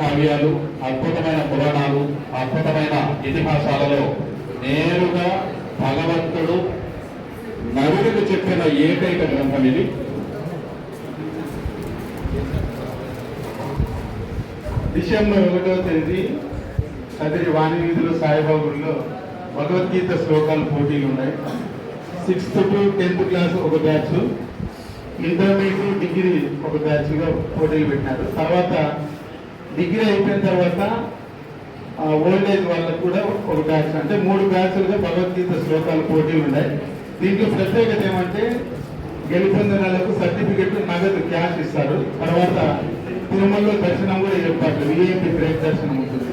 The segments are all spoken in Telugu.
కావ్యాలు అద్భుతమైన పురాణాలు అద్భుతమైన ఇతిహాసాలలో నేరుగా భగవంతుడు నరుడికి చెప్పిన ఏకైక గ్రంథం ఇది. డిసెంబర్ ఒకటో తేదీ కదిరి వాణి సాయిబాబుల్లో భగవద్గీత శ్లోకాలు పోటీలు ఉన్నాయి. సిక్స్త్ టు టెన్త్ క్లాస్ ఒక బ్యాచ్ ఇంటర్మీడియట్ డిగ్రీ ఒక బ్యాచ్గా పోటీలు పెట్టినారు. తర్వాత డిగ్రీ అయిపోయిన తర్వాత ఓల్డ్ ఏజ్ వాళ్ళకు కూడా ఒక బ్యాచ్ అంటే మూడు బ్యాచ్లుగా భగవద్గీత శ్లోకాలు పోటీలు ఉన్నాయి. దీంట్లో ప్రత్యేకత ఏమంటే గెలుపొందిన వాళ్ళకు సర్టిఫికెట్ నగదు క్యాష్ ఇస్తారు. తర్వాత తిరుమలలో దర్శనం కూడా చెప్పారు విఐపి బ్రేక్ దర్శనం ఉంటుంది.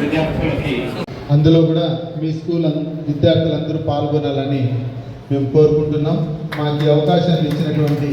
విద్యార్థులకి అందులో కూడా మీ స్కూల్ అం- విద్యార్థులందరూ పాల్గొనాలని మేము కోరుకుంటున్నాం. మాకు ఈ అవకాశాన్ని ఇచ్చినటువంటి